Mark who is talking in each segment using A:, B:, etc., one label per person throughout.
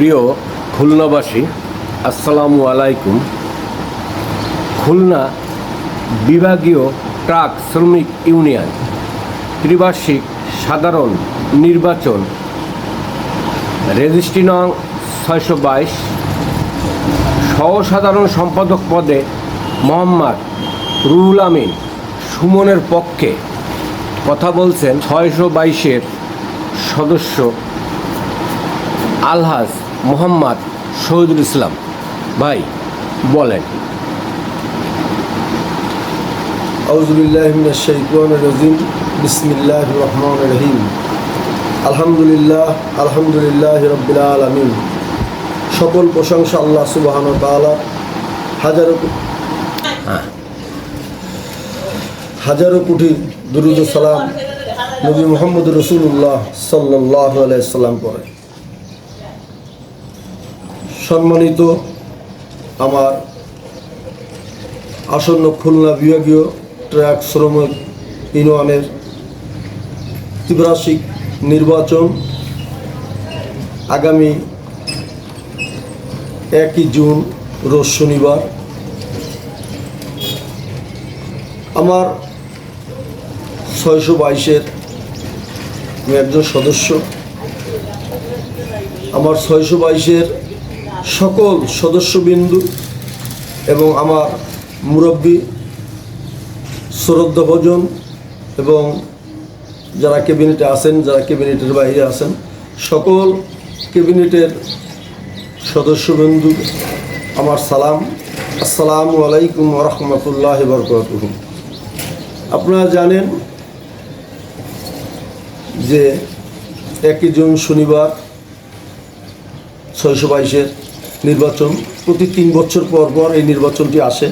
A: প্রিয় খুলনাবাসী, আসসালামু আলাইকুম। খুলনা বিভাগীয় ট্রাক শ্রমিক ইউনিয়ন, ত্রিবার্ষিক সাধারণ নির্বাচন, রেজিস্ট্রি নং ছয়শো বাইশ, সহসাধারণ সম্পাদক পদে মোহাম্মদ রুহুল আমিন সুমনের পক্ষে কথা বলছেন ছয়শো বাইশের সদস্য আলহাজ মোহাম্মদ শহীদুল ইসলাম। ভাই বলেন।
B: আলহামদুলিল্লাহ আলহামদুলিল্লাহ রবিল আলমিন। সকল প্রশংসা আল্লাহ সুবাহন তালা হাজারো হ্যাঁ। হাজারো কোটি দুরুদ সালাম নবী মোহাম্মদ রসুল্লাহ সাল্লাহ আলাইসাল্লাম পরে। সম্মানিত আমার আসন্ন খুলনা বিভাগীয় ট্র্যাক শ্রমিক ইউনিয়নের ত্রিবার্ষিক নির্বাচন আগামী একই জুন, রোজ শনিবার। আমার ছয়শো বাইশের আমি একজন সদস্য। আমার ছয়শো বাইশের সকল সদস্যবিন্দু এবং আমার মুরব্বী শ্রদ্ধাভোজন এবং যারা ক্যাবিনেটে আছেন, যারা ক্যাবিনেটের বাইরে আছেন, সকল ক্যাবিনেটের সদস্যবৃন্দু আমার সালাম। আসসালামু আলাইকুম রহমতুল্লাহ বরকাত আপনারা জানেন যে একই জুন শনিবার ছয়শো বাইশের নির্বাচন। প্রতি তিন বছর পর পর এই নির্বাচনটি আসে।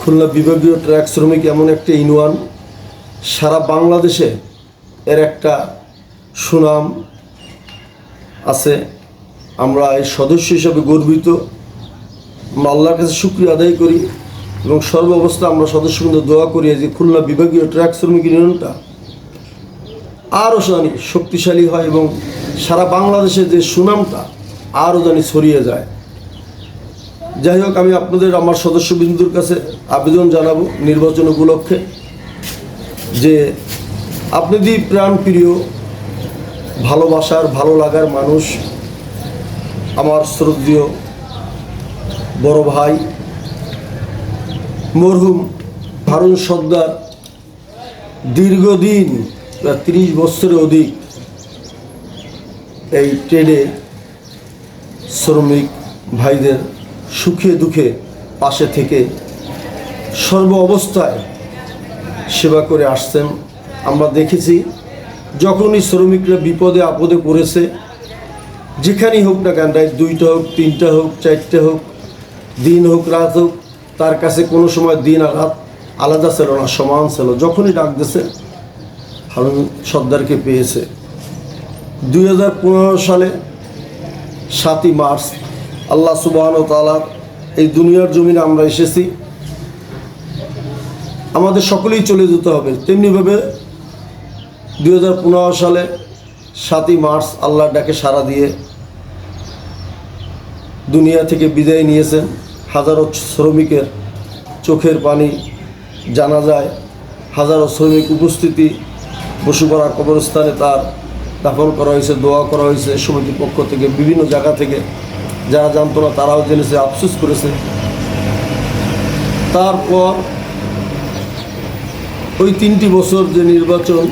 B: খুলনা বিভাগীয় ট্র্যাক শ্রমিক এমন একটা ইউনিয়ন। সারা বাংলাদেশে এর একটা সুনাম আছে। আমরা এই সদস্য হিসাবে গর্বিত। আমরা আল্লাহর কাছে শুক্রিয়া আদায় করি এবং সর্ব অবস্থা আমরা সদস্যবৃন্দ দোয়া করি যে খুলনা বিভাগীয় ট্র্যাক শ্রমিক ইউনিয়নটা আরও শক্তিশালী হয় এবং সারা বাংলাদেশে যে সুনামটা আরও জানি ছড়িয়ে যায়। যাই হোক, আমি আপনাদের, আমার সদস্যবৃন্দুর কাছে আবেদন জানাব নির্বাচন উপলক্ষে যে আপনি যদি প্রাণপ্রিয়, ভালোবাসার, ভালো লাগার মানুষ, আমার শ্রদ্ধেয় বড় ভাই মরহুম হারুন সর্দার দীর্ঘদিন তিরিশ বছরের অধিক এই ট্রেডে শ্রমিক ভাইদের সুখে দুঃখে পাশে থেকে সর্ব অবস্থায় সেবা করে আসছেন। আমরা দেখেছি যখনই শ্রমিকরা বিপদে, আপদে পড়েছে, যেখানেই হোক না কেন, রাত দুইটা হোক, তিনটা হোক, চারটে হোক, দিন হোক, রাত হোক, তার কাছে কোনো সময় দিন আর রাত আলাদা ছিল না, সমান ছিল। যখনই ডাক দিছে হারুন সর্দারকে পেয়েছে। দুই হাজার পনেরো সালে সাতই মার্চ, আল্লাহ সুবাহন তালার এই দুনিয়ার জমিনে আমরা এসেছি। আমাদের সকলেই চলে যেতে হবে। তেমনিভাবে দু হাজার পনেরো সালে সাতই মার্চ আল্লাহ ডাকে সাড়া দিয়ে দুনিয়া থেকে বিদায় নিয়েছেন। হাজারো শ্রমিকের চোখের পানি জানা যায়। হাজারো শ্রমিক উপস্থিতি বসুপাড়া কবরস্থানে তার দাফন করা হয়েছে, দোয়া করা হয়েছে সমিতির পক্ষ থেকে, বিভিন্ন জায়গা থেকে। যারা জানতো না, তারাও জেনেছে, আফসোস করেছে। তারপর ওই তিনটি বছর যে নির্বাচন,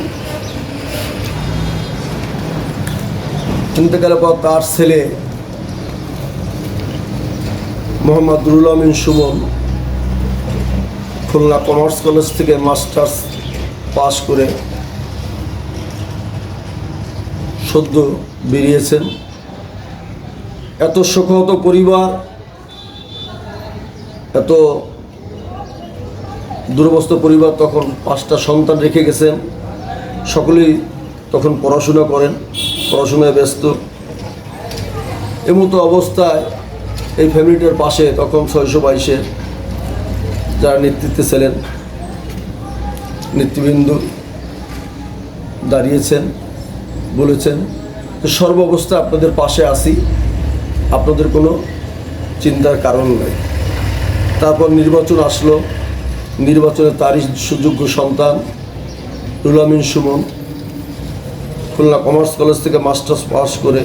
B: ইন্তেকালের পর তার ছেলে মোহাম্মদ রুল আমিন সুমন খুলনা কমার্স কলেজ থেকে মাস্টার্স পাশ করে সদ্য বেরিয়েছেন। এত সুখত পরিবার, এত দুরবস্থ পরিবার তখন পাঁচটা সন্তান রেখে গেছেন। সকলেই তখন পড়াশোনা করেন, পড়াশোনায় ব্যস্ত। এমতো অবস্থায় এই ফ্যামিলিটার পাশে তখন ছয়শো বাইশে যারা নেতৃত্বে ছিলেন নেতৃবৃন্দ দাঁড়িয়েছেন। বলেছেন তো সর্ব অবস্থায় আপনাদের পাশে আসি আপনাদের কোনো চিন্তার কারণ নেই। তারপর নির্বাচন আসলো। নির্বাচনে তারই সুযোগ্য সন্তান রুলামিন সুমন। খুলনা কমার্স কলেজ থেকে মাস্টার্স পাস করে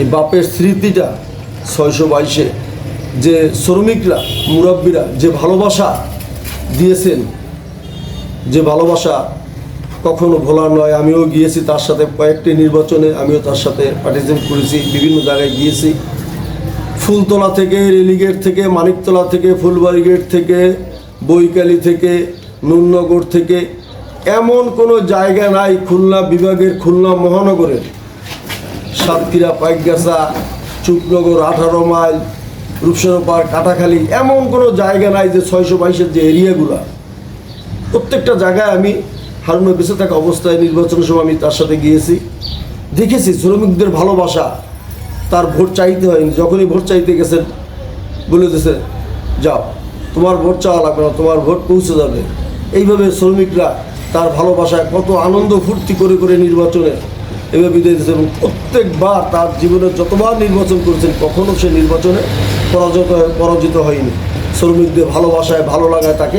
B: এই বাপের স্মৃতিটা ছয়শো বাইশে যে শ্রমিকরা, মুরব্বীরা যে ভালোবাসা দিয়েছেন, যে ভালোবাসা কখনো ভোলার নয়, আমিও গিয়েছি তার সাথে কয়েকটি নির্বাচনে, আমিও তার সাথে পার্টিসিপেট করেছি, বিভিন্ন জায়গায় গিয়েছি। ফুলতলা থেকে রেলিগেট থেকে, মানিকতলা থেকে, ফুলবাড়ি গেট থেকে, বৈকালি থেকে, নুননগর থেকে, এমন কোনো জায়গা নাই, খুলনা বিভাগের, খুলনা মহানগরের। সাতক্ষীরা, পাইকগাছা চুপনগর আঠারো মাইল রূপসার পার্ক কাটাখালী এমন কোনো জায়গা নাই যে ছয়শো বাইশের যে এরিয়াগুলো প্রত্যেকটা জায়গায় আমি হারুনের বেঁচে থাকা অবস্থায় নির্বাচন সময় আমি তার সাথে গিয়েছি। দেখেছি শ্রমিকদের ভালোবাসা, তার ভোট চাইতে হয়নি। যখনই ভোট চাইতে গেছেন, বলে দিয়েছে, যাও, তোমার ভোট চাওয়া লাগবে না, তোমার ভোট পৌঁছে যাবে। এইভাবে শ্রমিকরা তার ভালোবাসায় কত আনন্দ ফুর্তি করে করে নির্বাচনে এভাবে বিদায় দিয়েছে এবং প্রত্যেকবার তার জীবনে যতবার নির্বাচন করেছেন কখনও সে নির্বাচনে পরাজিত পরাজিত হয়নি। শ্রমিকদের ভালোবাসায় ভালো লাগায় তাকে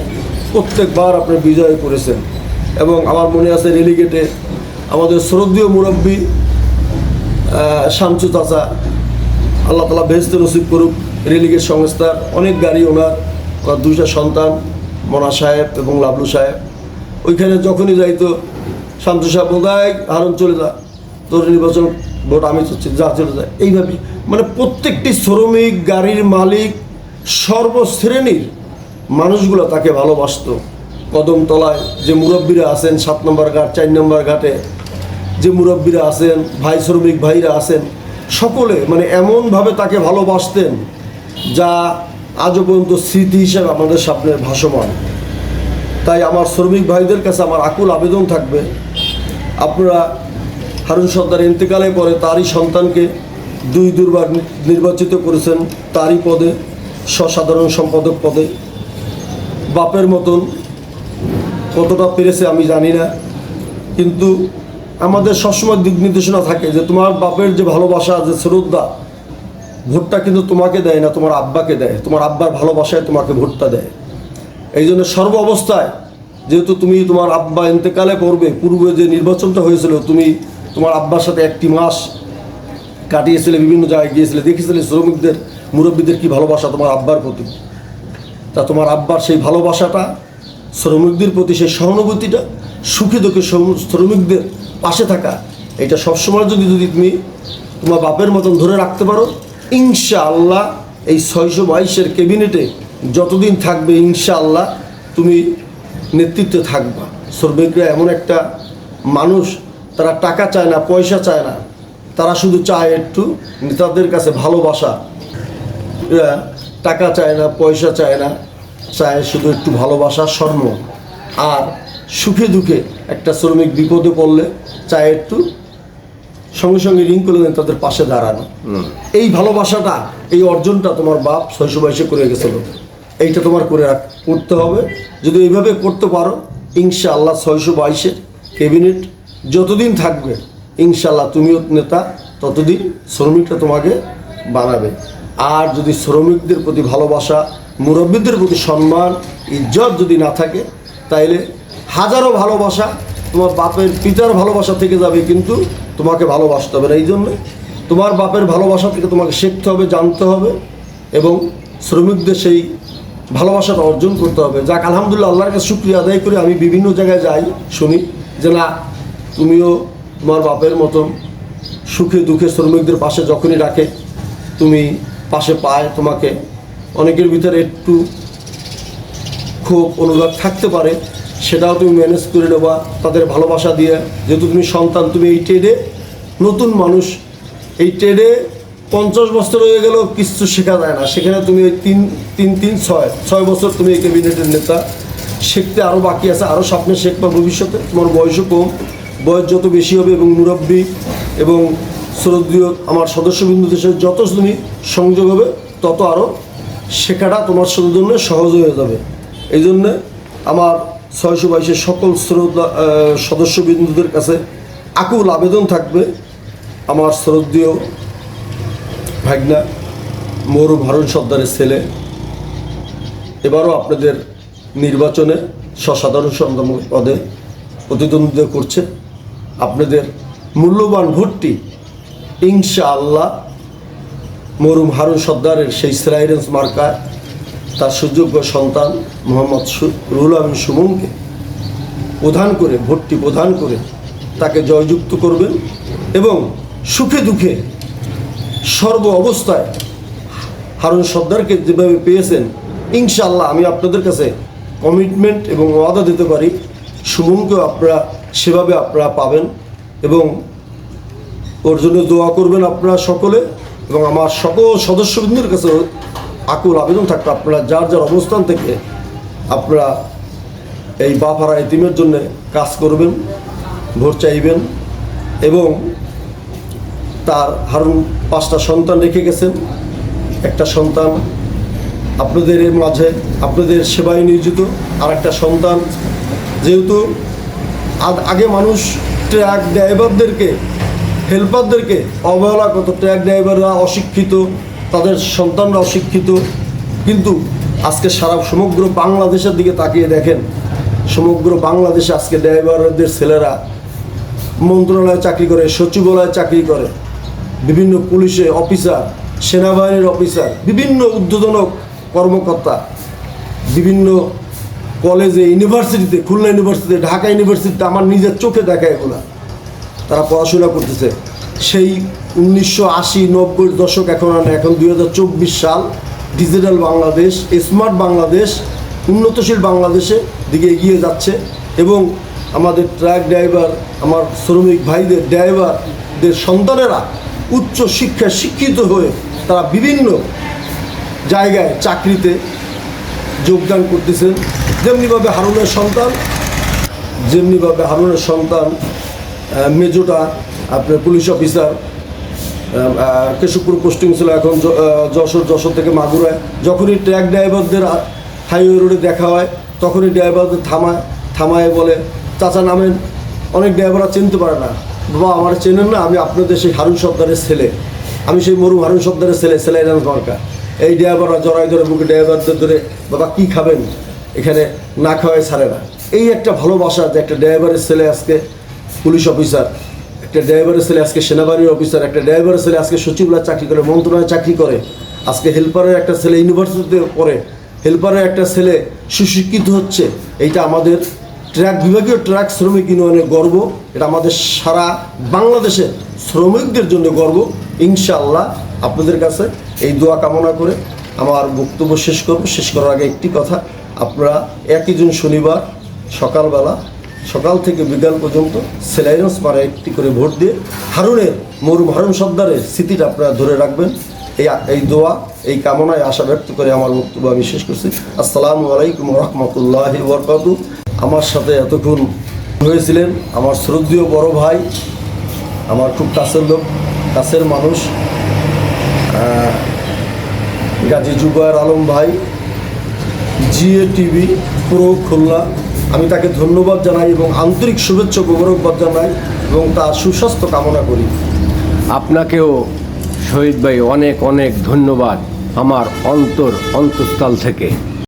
B: প্রত্যেকবার আপনি বিজয় করেছেন। এবং আমার মনে আছে রেলিগেটে আমাদের শ্রদ্ধীয় মুরব্বী শামসু চাচা, আল্লাহ তালা বেহেস্তে নসিব করুক রেলিগেট সংস্থার অনেক গাড়ি ওনার ওনার দুইটা সন্তান, মনা সাহেব এবং লাবলু সাহেব। ওইখানে যখনই যাইতো, শামসু সাহেব বোধহয় হারণ চলে যা। তোর নির্বাচন ভোট, আমি যা চলে যায় এইভাবে মানে প্রত্যেকটি শ্রমিক, গাড়ির মালিক, সর্বশ্রেণীর মানুষগুলো তাকে ভালোবাসতো। কদমতলায় যে মুরব্বীরা আছেন, সাত নম্বর ঘাট, চার নম্বর ঘাটে যে মুরব্বীরা আছেন, ভাই শ্রমিক ভাইরা আছেন, সকলে মানে এমনভাবে তাকে ভালোবাসতেন যা আজও পর্যন্ত স্মৃতি হিসেবে আমাদের সামনে ভাসমান। তাই আমার শ্রমিক ভাইদের কাছে আমার আকুল আবেদন থাকবে। আপনারা হারুন সর্দার ইন্তেকালে পরে তারই সন্তানকে দুই দুর্বার নির্বাচিত করেছেন তারই পদে সসাধারণ সম্পাদক পদে। বাপের মতন কতটা পেরেছে আমি জানি না। কিন্তু আমাদের সবসময় দিক নির্দেশনা থাকে যে তোমার বাপের যে ভালোবাসা যে শ্রদ্ধা, ভোটটা কিন্তু তোমাকে দেয় না, তোমার আব্বাকে দেয়। তোমার আব্বার ভালোবাসায় তোমাকে ভোটটা দেয়। এই জন্য সর্ব অবস্থায় যেহেতু তুমি তোমার আব্বা ইন্তেকালে পড়বে, পূর্বে যে নির্বাচনটা হয়েছিল, তুমি তোমার আব্বার সাথে একটি মাস কাটিয়েছিলে, বিভিন্ন জায়গায় গিয়েছিলে, দেখেছিলে শ্রমিকদের, মুরব্বীদের কি ভালোবাসা তোমার আব্বার প্রতি। তা তোমার আব্বার সেই ভালোবাসাটা শ্রমিকদের প্রতি সেই সহানুভূতিটা, সুখী দুঃখে শ্রম- শ্রমিকদের পাশে থাকা, এটা সবসময় যদি যদি তুমি তোমার বাপের মতন ধরে রাখতে পারো ইনশা আল্লাহ এই ছয়শো বাইশের ক্যাবিনেটে যতদিন থাকবে ইনশা আল্লাহ তুমি নেতৃত্বে থাকবা। শ্রমিকরা এমন একটা মানুষ, তারা টাকা চায় না, পয়সা চায় না, তারা শুধু চায় একটু নেতাদের কাছে ভালোবাসা। টাকা চায় না, পয়সা চায় না চায় শুধু একটু ভালোবাসা স্বর্ণ আর সুখে দুঃখে একটা শ্রমিক বিপদে পড়লে চায় একটু সঙ্গে সঙ্গে রিং করে দেন তাদের পাশে দাঁড়ানো। এই ভালোবাসাটা এই অর্জনটা তোমার বাপ ছয়শো বয়সে করে গেছিল। এইটা তোমার করে রাখ করতে হবে। যদি এইভাবে করতে পারো ইনশাআল্লাহ ছয়শো বাইশের ক্যাবিনেট যতদিন থাকবে ইনশাআল্লাহ তুমিও নেতা ততদিন শ্রমিকটা তোমাকে বানাবে। আর যদি শ্রমিকদের প্রতি ভালোবাসা মুরব্বীদের প্রতি সম্মান, ইজ্জত যদি না থাকে, তাইলে হাজারো ভালোবাসা তোমার বাপের পিতার ভালোবাসা থেকে যাবে, কিন্তু তোমাকে ভালোবাসতে হবে না। এই জন্য তোমার বাপের ভালোবাসা থেকে তোমাকে শিখতে হবে, জানতে হবে এবং শ্রমিকদের সেই ভালোবাসাটা অর্জন করতে হবে। যাক, আলহামদুলিল্লাহ, আল্লাহর কাছে শুক্রিয়া আদায় করে। আমি বিভিন্ন জায়গায় যাই, শুনি যে না, তুমিও তোমার বাপের মতন সুখে দুঃখে শ্রমিকদের পাশে যখনই রাখে তুমি পাশে পায় তোমাকে। অনেকের ভিতরে একটু খুব অনুরাগ থাকতে পারে। সেটাও তুমি ম্যানেজ করে নেবা, তাদের ভালোবাসা দিয়ে। যেহেতু তুমি সন্তান, তুমি এই ট্রেডে নতুন মানুষ। এই ট্রেডে পঞ্চাশ বছর হয়ে গেলেও কিছু শেখা যায় না। সেখানে তুমি ওই তিন তিন তিন, ছয় ছয় বছর তুমি এই ক্যাবিনেটের নেতা। শিখতে আরও বাকি আছে আরও স্বপ্নে শেখবা ভবিষ্যতে। তোমার বয়সও কম। বয়স যত বেশি হবে এবং মুরব্বী এবং শ্রদ্ধীয় আমার সদস্যবিন্দুদের সাথে যত তুমি সংযোগ হবে, তত আরও শেখাটা তোমার জন্য সহজ হয়ে যাবে। এই জন্যে আমার ছয়শো বাইশের সকল আহ, সদস্যবৃন্দুদের কাছে আকুল আবেদন থাকবে। আমার শ্রদ্ধীয় ভাগনা মরু ভারণ সর্দারের ছেলে এবারও আপনাদের নির্বাচনে সসাধারণ সম্পাদক পদে প্রতিদ্বন্দ্বিতা করছে। আপনাদের মূল্যবান ভোটটি ইনশা আল্লাহ মরুম হারুন সর্দারের সেই স্লাইডেন্স মার্কায় তার সুযোগ্য সন্তান মোহাম্মদ রুহুল আমিন সুমনকে প্রধান করে ভোটটি প্রধান করে তাকে জয়যুক্ত করবেন এবং সুখে দুঃখে সর্ব অবস্থায় হারুন সর্দারকে যেভাবে পেয়েছেন ইনশাল্লাহ আমি আপনাদের কাছে কমিটমেন্ট এবং ওয়াদা দিতে পারি, সুমনকেও আপনারা সেভাবে আপনারা পাবেন এবং ওর জন্য দোয়া করবেন আপনারা সকলে। এবং আমার সকল সদস্যবৃন্দের কাছে আকুল আবেদন থাকবে আপনারা যার যার অবস্থান থেকে আপনারা এই বাফারা এতিমের জন্য কাজ করবেন, ভোট চাইবেন এবং তার হারুন পাঁচটা সন্তান রেখে গেছেন। একটা সন্তান আপনাদের মাঝে, আপনাদের সেবায় নিয়োজিত। আর একটা সন্তান, যেহেতু আগ- আগে মানুষ ট্র্যাক ড্রাইভারদেরকে হেল্পারদেরকে অবহেলা করতো ট্র্যাক ড্রাইভাররা অশিক্ষিত, তাদের সন্তানরা অশিক্ষিত। কিন্তু আজকে সারা সমগ্র বাংলাদেশের দিকে তাকিয়ে দেখেন, সমগ্র বাংলাদেশে আজকে ড্রাইভারদের ছেলেরা মন্ত্রণালয়ে চাকরি করে, সচিবালয়ে চাকরি করে, বিভিন্ন পুলিশে অফিসার, সেনাবাহিনীর অফিসার, বিভিন্ন উদ্বোধনক কর্মকর্তা, বিভিন্ন কলেজে, ইউনিভার্সিটিতে, খুলনা ইউনিভার্সিটিতে, ঢাকা ইউনিভার্সিটিতে আমার নিজের চোখে দেখা এগুলা। তারা পড়াশোনা করতেছে। সেই উনিশশো আশি নব্বই দশক এখন আর এখন দুই হাজার চব্বিশ সাল, ডিজিটাল বাংলাদেশ, স্মার্ট বাংলাদেশ, উন্নতশীল বাংলাদেশে দিকে এগিয়ে যাচ্ছে এবং আমাদের ট্রাক ড্রাইভার, আমার শ্রমিক ভাইদের, ড্রাইভারদের সন্তানেরা উচ্চ শিক্ষায় শিক্ষিত হয়ে তারা বিভিন্ন জায়গায় চাকরিতে যোগদান করতেছেন। যেমনিভাবে হারুনের সন্তান, যেমনিভাবে হারুনের সন্তান মেজোটা, আপনার পুলিশ অফিসার কেশবপুর পোস্টিং ছিল এখন যশোর যশোর থেকে মাগুরায় যখনই ট্র্যাক ড্রাইভারদের হাইওয়ে রোডে দেখা হয়, তখনই ড্রাইভারদের থামায় থামায় বলে, চাচা, নামেন, অনেক ড্রাইভাররা চিনতে পারে না। বাবা, আমার চেনেন না, আমি আপনাদের সেই হারুন সর্দারের ছেলে। আমি সেই মরু হারুন সর্দারের ছেলে সেলাইরান সরকার এই ড্রাইভাররা জড়াই ধরে বুকে ড্রাইভারদের ধরে, বাবা, কী খাবেন? এখানে না খাওয়াই ছাড়ে না। এই একটা ভালোবাসা যে একটা ড্রাইভারের ছেলে আজকে পুলিশ অফিসার, একটা ড্রাইভারের ছেলে আজকে সেনাবাহিনীর অফিসার, একটা ড্রাইভারের ছেলে আজকে সচিবালয় চাকরি করে, মন্ত্রণালয়ে চাকরি করে। আজকে হেল্পারের একটা ছেলে ইউনিভার্সিটিতে পড়ে হেল্পারের একটা ছেলে সুশিক্ষিত হচ্ছে। এইটা আমাদের ট্র্যাক বিভাগীয় ট্র্যাক শ্রমিক ইউনিয়নের গর্ব। এটা আমাদের সারা বাংলাদেশের শ্রমিকদের জন্য গর্ব। ইনশাআল্লাহ আপনাদের কাছে এই দোয়া কামনা করে আমার বক্তব্য শেষ করব। শেষ করার আগে একটি কথা, আপনারা একই জন শনিবার সকালবেলা সকাল থেকে বিকাল পর্যন্ত সেলাইন্স মারা একটি করে ভোট দিয়ে হারুনের মরুম হারুন সর্দারের স্মৃতিটা আপনারা ধরে রাখবেন। এই এই দোয়া, এই কামনায় আশা ব্যক্ত করে আমার বক্তব্য আমি শেষ করছি। আসসালামু আলাইকুম রহমতুল্লাহ বরকাতু। আমার সাথে এতক্ষণ হয়েছিলেন আমার শ্রদ্ধীয় বড় ভাই, আমার খুব কাছের লোক, কাছের মানুষ গাজী জুবায়ের আলম ভাই, জিএ টিভি, প্রো খুলনা আমি তাকে ধন্যবাদ জানাই এবং আন্তরিক শুভেচ্ছা গৌরববাদ জানাই এবং তার সুস্বাস্থ্য কামনা করি।
A: আপনাকেও শহীদ ভাই অনেক অনেক ধন্যবাদ আমার অন্তর অন্তঃস্থল থেকে।